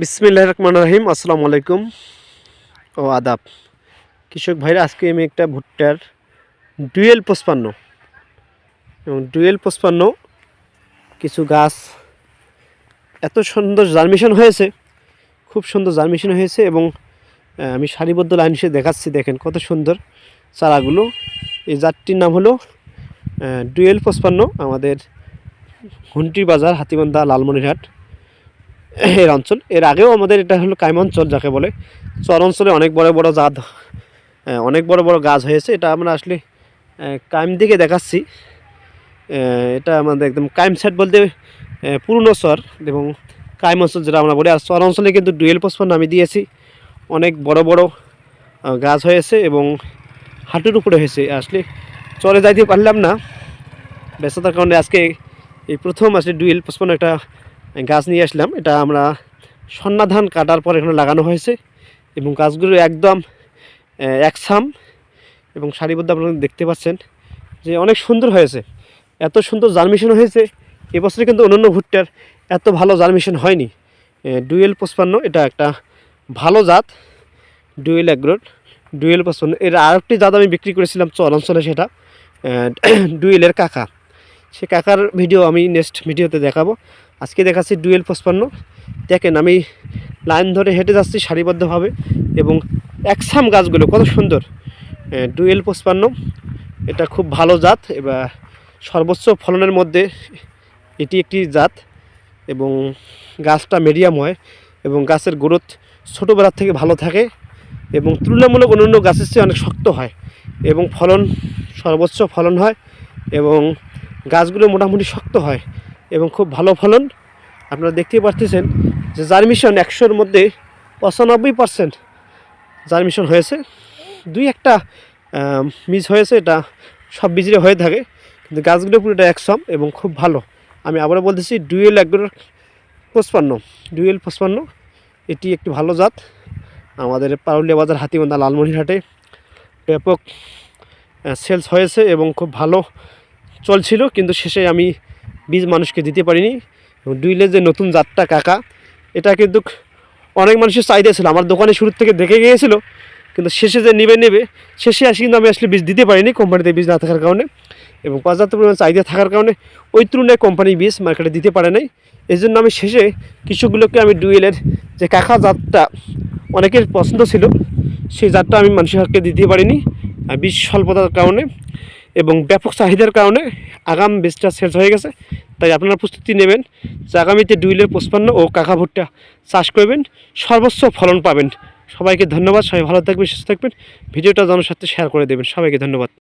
বিসমিল্লাহ রহমান রহিম, আসসালামু আলাইকুম। ও আদাব। কৃষক ভাইরা, আজকে আমি একটা ভুট্টার ডুয়েল পঁচপান্ন এবং ডুয়েল পঁচপান্ন কিছু গাছ, এত সুন্দর জার্মিশন হয়েছে, খুব সুন্দর জার্মিশন হয়েছে এবং আমি সারিবদ্ধ লাইন হিসেবে দেখাচ্ছি, দেখেন কত সুন্দর চারাগুলো। এই জাতটির নাম হলো ডুয়েল পঁচপান্ন, আমাদের ঘুন্টি বাজার হাতিবান্ধা লালমনিরহাট। এর অঞ্চল। এর আগেও আমাদের এটা হলো কাইম অঞ্চল যাকে বলে। চর অঞ্চলে অনেক বড় বড় জাত অনেক বড় বড় গাছ হয়েছে। এটা আমরা আসলে কাইম দিকে দেখাচ্ছি। এটা আমাদের একদম কাইম সেট বলতে পুরনো চর এবং কাইম অঞ্চল যেটা আমরা বলি। আর চর অঞ্চলে কিন্তু ডুয়েল পসপন আমি দিয়েছি। অনেক বড় বড় গাছ হয়েছে এবং হাঁটুর উপরে হয়েছে। আসলে চরে যাইতে পারলাম না। ব্যস্ততার কারণে আজকে এই প্রথম আসলে ডুয়েল পসপন একটা গাছ নিয়ে আসলাম। এটা আমরা সন্না ধান কাটার পর এখানে লাগানো হয়েছে এবং গাছগুলো একদম একসাম এবং সারিবদ্ধ আপনারা দেখতে পাচ্ছেন যে অনেক সুন্দর হয়েছে। এত সুন্দর জার্মিশন হয়েছে। এবছরে কিন্তু অন্যান্য ভুট্টার এত ভালো জার্মিশন হয়নি। ডুয়েল পঁচপান্ন, এটা একটা ভালো জাত, ডুয়েল অ্যাগ্রোর, ডুয়েল পঁচপান্ন। এর আরেকটি জাত আমি বিক্রি করেছিলাম চর অঞ্চলে সেটা ডুয়েলের কাকা। সে কাকার ভিডিও আমি নেক্সট ভিডিওতে দেখাবো। আজকে দেখাচ্ছি ডুয়েল পঁচপান্ন। দেখেন, আমি লাইন ধরে হেঁটে যাচ্ছি সারিবদ্ধভাবে এবং একসাম গাছগুলো কত সুন্দর। ডুয়েল পঁচপান্ন, এটা খুব ভালো জাত। এবার সর্বোচ্চ ফলনের মধ্যে এটি একটি জাত এবং গাছটা মিডিয়াম হয় এবং গাছের গ্রোথ ছোটোবেলার থেকে ভালো থাকে এবং তুলনামূলক অন্যান্য গাছের চেয়ে অনেক শক্ত হয় এবং ফলন সর্বোচ্চ ফলন হয় এবং গাছগুলো মোটামুটি শক্ত হয় এবং খুব ভালো ফলন আপনারা দেখতেই পারতেছেন যে জার্মিশন একশোর মধ্যে পঁচানব্বই পার্সেন্ট জার্মিশন হয়েছে। দুই একটা মিস হয়েছে, এটা সব বীজরে হয়ে থাকে, কিন্তু গাছগুলো পুরোটা একসম এবং খুব ভালো। আমি আবারও বলতেছি, ডুয়েল একগুলোর পঁচপান্ন, ডুয়েল পঁচপান্ন, এটি একটি ভালো জাত। আমাদের পারুলিয়া বাজার হাতিবান্ধা লালমনিরহাটে ব্যাপক সেলস হয়েছে এবং খুব ভালো চলছিল, কিন্তু শেষে আমি বীজ মানুষকে দিতে পারিনি। এবং ডুইলের যে নতুন জাতটা কাকা। এটা কিন্তু অনেক মানুষের চাহিদা ছিল। আমার দোকানে শুরু থেকে দেখে গিয়েছিল, কিন্তু শেষে যে নেবে নেবে, শেষে আসি কিন্তু আমি আসলে বীজ দিতে পারিনি কোম্পানিতে বীজ না থাকার কারণে। এবং পর্যাপ্ত পরিমাণ চাহিদা থাকার কারণে ওই তুলনায় কোম্পানি বীজ মার্কেটে দিতে পারে নাই। এই জন্য আমি শেষে কৃষকগুলোকে আমি ডুয়েলের যে কাকা জাতটা অনেকের পছন্দ ছিল, সেই জাতটা আমি মানুষের হাতকে দিতে পারিনি। বীজ স্বল্পতার কারণে এবং ব্যাপক চাহিদার কারণে আগাম বীজটা শেষ হয়ে গেছে। তাই আপনারা প্রস্তুতি নেবেন যে আগামীতে ডুইলের পুষ্পান্ন ও কাকা ভুট্টা চাষ করবেন, সর্বোচ্চ ফলন পাবেন। সবাইকে ধন্যবাদ, সবাই ভালো থাকবেন, সুস্থ থাকবেন। ভিডিওটা জনস্বার্থে শেয়ার করে দেবেন। সবাইকে ধন্যবাদ।